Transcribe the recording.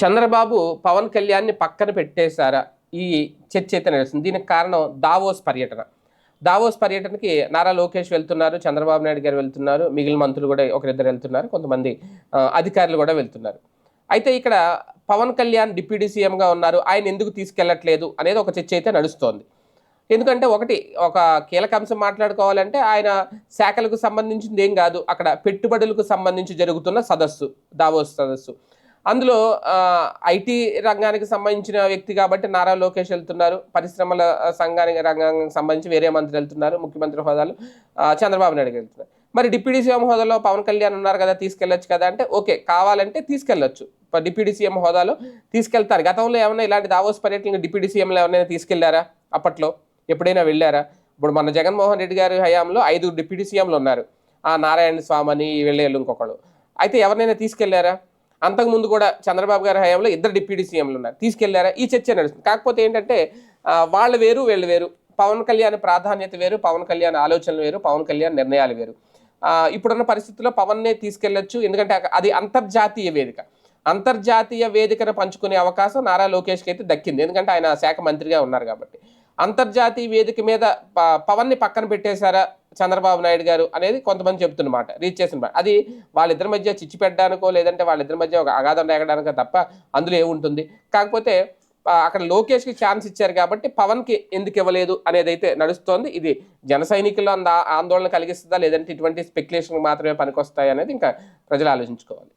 చంద్రబాబు పవన్ కళ్యాణ్ని పక్కన పెట్టేశారా? ఈ చర్చ అయితే నడుస్తుంది. దీనికి కారణం దావోస్ పర్యటన. దావోస్ పర్యటనకి నారా లోకేష్ వెళ్తున్నారు చంద్రబాబు నాయుడు గారు వెళ్తున్నారు మిగిలిన మంత్రులు కూడా ఒకరిద్దరు వెళ్తున్నారు కొంతమంది అధికారులు కూడా వెళ్తున్నారు. అయితే ఇక్కడ పవన్ కళ్యాణ్ డిప్యూటీ సీఎంగా ఉన్నారు ఆయన ఎందుకు తీసుకెళ్ళట్లేదు అనేది ఒక చర్చ అయితే నడుస్తోంది. ఎందుకంటే ఒకటి ఒక కీలక అంశం మాట్లాడుకోవాలంటే ఆయన శాఖలకు సంబంధించింది ఏం కాదు అక్కడ పెట్టుబడులకు సంబంధించి జరుగుతున్న సదస్సు దావోస్ సదస్సు. అందులో ఐటీ రంగానికి సంబంధించిన వ్యక్తి కాబట్టి నారా లోకేష్ వెళ్తున్నారు. పరిశ్రమల సంఘానికి రంగానికి సంబంధించి వేరే మంత్రి వెళ్తున్నారు ముఖ్యమంత్రి హోదాలు. చంద్రబాబు నాయుడు వెళ్తున్నారు. మరి డిప్యూటీ సీఎం హోదాలో పవన్ కళ్యాణ్ ఉన్నారు కదా తీసుకెళ్ళొచ్చు కదా అంటే ఓకే కావాలంటే తీసుకెళ్ళొచ్చు. డిప్యూటీ సీఎం హోదాలో తీసుకెళ్తారు. గతంలో ఏమైనా ఇలాంటి దావోస్ పర్యటనకు డిప్యూటీ సీఎంలు ఎవరైనా తీసుకెళ్ళారా అప్పట్లో? ఎప్పుడైనా వెళ్ళారా? ఇప్పుడు మన జగన్మోహన్ రెడ్డి గారి హయాంలో ఐదు డిప్యూటీ సీఎంలు ఉన్నారు. ఆ నారాయణ స్వామి అని వెళ్ళేళ్ళు ఇంకొకళ్ళు. అయితే ఎవరినైనా తీసుకెళ్ళారా? అంతకుముందు కూడా చంద్రబాబు గారి హయాంలో ఇద్దరు డిప్యూటీ సీఎంలు ఉన్నారు. తీసుకెళ్ళారా? ఈ చర్చ నడుస్తుంది. కాకపోతే ఏంటంటే వాళ్ళు వేరు వీళ్ళు వేరు. పవన్ కళ్యాణ్ ప్రాధాన్యత వేరు పవన్ కళ్యాణ్ ఆలోచనలు వేరు పవన్ కళ్యాణ్ నిర్ణయాలు వేరు. ఇప్పుడున్న పరిస్థితుల్లో పవన్నే తీసుకెళ్ళొచ్చు. ఎందుకంటే అది అంతర్జాతీయ వేదిక. అంతర్జాతీయ వేదికను పంచుకునే అవకాశం నారా లోకేష్కి అయితే దక్కింది. ఎందుకంటే ఆయన శాఖ మంత్రిగా ఉన్నారు కాబట్టి. అంతర్జాతీయ వేదిక మీద ప- పవన్ని పక్కన పెట్టేశారా చంద్రబాబు నాయుడు గారు అనేది కొంతమంది చెప్తున్నమాట రీచ్ చేసిన అది వాళ్ళిద్దరి మధ్య చిచ్చి పెట్టడానికో లేదంటే వాళ్ళిద్దరి మధ్య ఒక అగాధం రేగడానికో తప్ప అందులో ఏముంటుంది. కాకపోతే అక్కడ లోకేష్కి ఛాన్స్ ఇచ్చారు కాబట్టి పవన్కి ఎందుకు ఇవ్వలేదు అనేది అయితే నడుస్తోంది. ఇది జన సైనికుల్లో అంద ఆందోళన కలిగిస్తుందా లేదంటే ఇటువంటి స్పెక్యులేషన్ మాత్రమే పనికొస్తాయి అనేది ఇంకా ప్రజలు ఆలోచించుకోవాలి.